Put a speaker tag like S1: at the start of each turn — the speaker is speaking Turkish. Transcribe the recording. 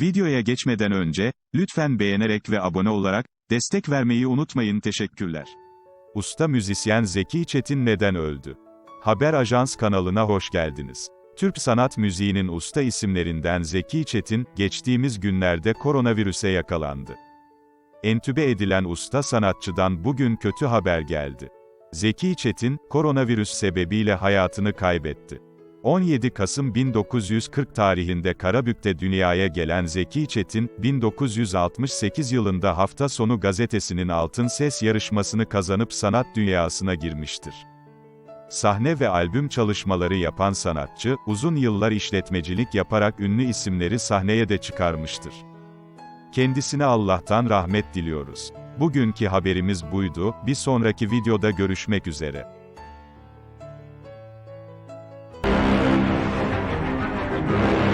S1: Videoya geçmeden önce, lütfen beğenerek ve abone olarak, destek vermeyi unutmayın teşekkürler.
S2: Usta müzisyen Zeki Çetin neden öldü? Haber Ajans kanalına hoş geldiniz. Türk sanat müziğinin usta isimlerinden Zeki Çetin, geçtiğimiz günlerde koronavirüse yakalandı. Entübe edilen usta sanatçıdan bugün kötü haber geldi. Zeki Çetin, koronavirüs sebebiyle hayatını kaybetti. 17 Kasım 1940 tarihinde Karabük'te dünyaya gelen Zeki Çetin, 1968 yılında Hafta Sonu gazetesinin Altın Ses yarışmasını kazanıp sanat dünyasına girmiştir. Sahne ve albüm çalışmaları yapan sanatçı, uzun yıllar işletmecilik yaparak ünlü isimleri sahneye de çıkarmıştır. Kendisine Allah'tan rahmet diliyoruz. Bugünkü haberimiz buydu, bir sonraki videoda görüşmek üzere. Thank you.